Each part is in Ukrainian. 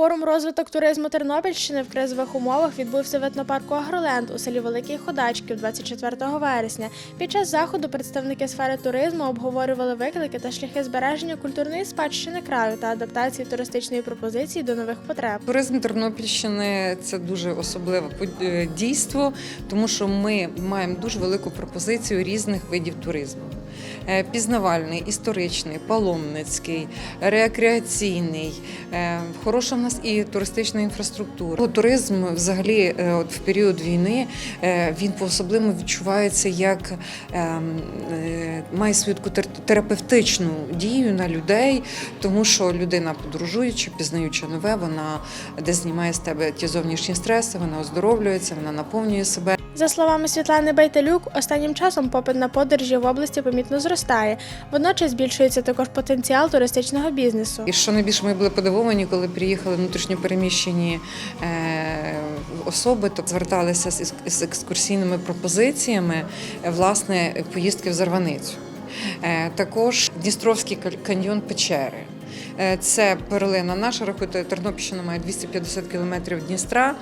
Форум розвиток туризму Тернопільщини в кризових умовах відбувся в етнопарку Агроленд у селі Великий Ходачків 24 вересня. Під час заходу представники сфери туризму обговорювали виклики та шляхи збереження культурної спадщини краю та адаптації туристичної пропозиції до нових потреб. Туризм Тернопільщини це дуже особливе е, дійство, тому що ми маємо дуже велику пропозицію різних видів туризму: Е, пізнавальний, історичний, паломницький, рекреаційний. Е, Хороша нас і туристична інфраструктура. Туризм, взагалі, е, от в період війни е, він по-особливо відчувається як ем, е, має свою терапевтичну дію на людей, тому що людина подорожуючи, пізнаючи нове, вона де знімає з тебе ті зовнішні стреси, вона оздоровлюється, вона наповнює себе. За словами Світлани Байталюк, останнім часом попит на подорожі в області помітно зростає. Водночас збільшується також потенціал туристичного бізнесу. І що найбільше ми були подивовані, коли приїхали внутрішньопереміщені е, особи, то зверталися з екскурсійними пропозиціями е, власне поїздки в Зарваницю. Е, Також Дністровський каньйон Печери. Е, Це перлина наша, рахуйте, Тернопільщина має 250 кілометрів Дністра,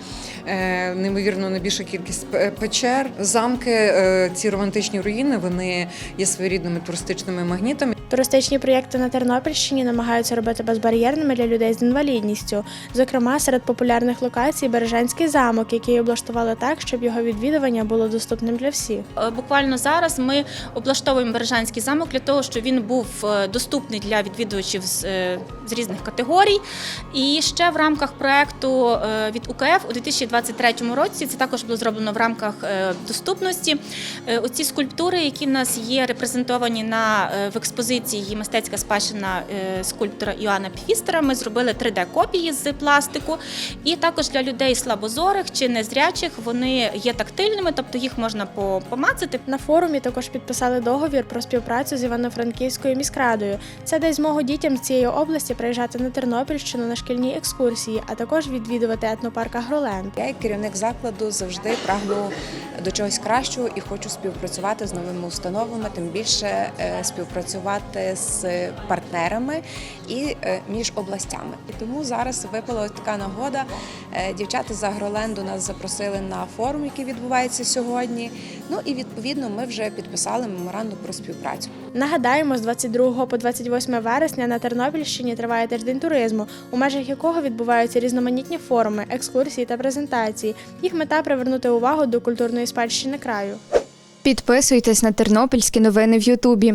е, неймовірно найбільша кількість печер. Замки, е, ці романтичні руїни, вони є своєрідними туристичними магнітами. Туристичні проєкти на Тернопільщині намагаються робити безбар'єрними для людей з інвалідністю. Зокрема, серед популярних локацій Бережанський замок, який облаштували так, щоб його відвідування було доступним для всіх. Е, Буквально зараз ми облаштовуємо Бережанський замок для того, щоб він був е, доступний для відвідувачів з, е, з різних категорій. І ще в рамках проекту е, від УКФ у 2023 році це також було зроблено в рамках доступності. Оці скульптури, які в нас є репрезентовані на в експозиції мистецька спадщина е, скульптора Іоанна Пфістера, ми зробили 3D-копії з пластику. І також для людей слабозорих чи незрячих вони є тактильними, тобто їх можна помацати. На форумі також підписали договір про співпрацю з Івано-Франківською міськрадою. Це дасть змогу дітям з цієї області приїжджати на Тернопільщину на шкільні екскурсії, а також відвідувати етнопарк Агроленд. Я, як керівник закладу, завжди прагну до чогось кращого і хочу співпрацювати з новими установами, тим більше е, співпрацювати з партнерами і е, між областями. І тому зараз випала ось така нагода. Е, Дівчата з Агроленду нас запросили на форум, який відбувається сьогодні. Ну і відповідно ми вже підписали меморандум про співпрацю. Нагадаємо, з 22 по 28 вересня на Тернопільщині триває тиждень туризму, у межах якого відбуваються різноманітні форуми, екскурсії та презентації. Їх мета привернути увагу до культурної спадщини краю. Підписуйтесь на тернопільські новини в Ютубі.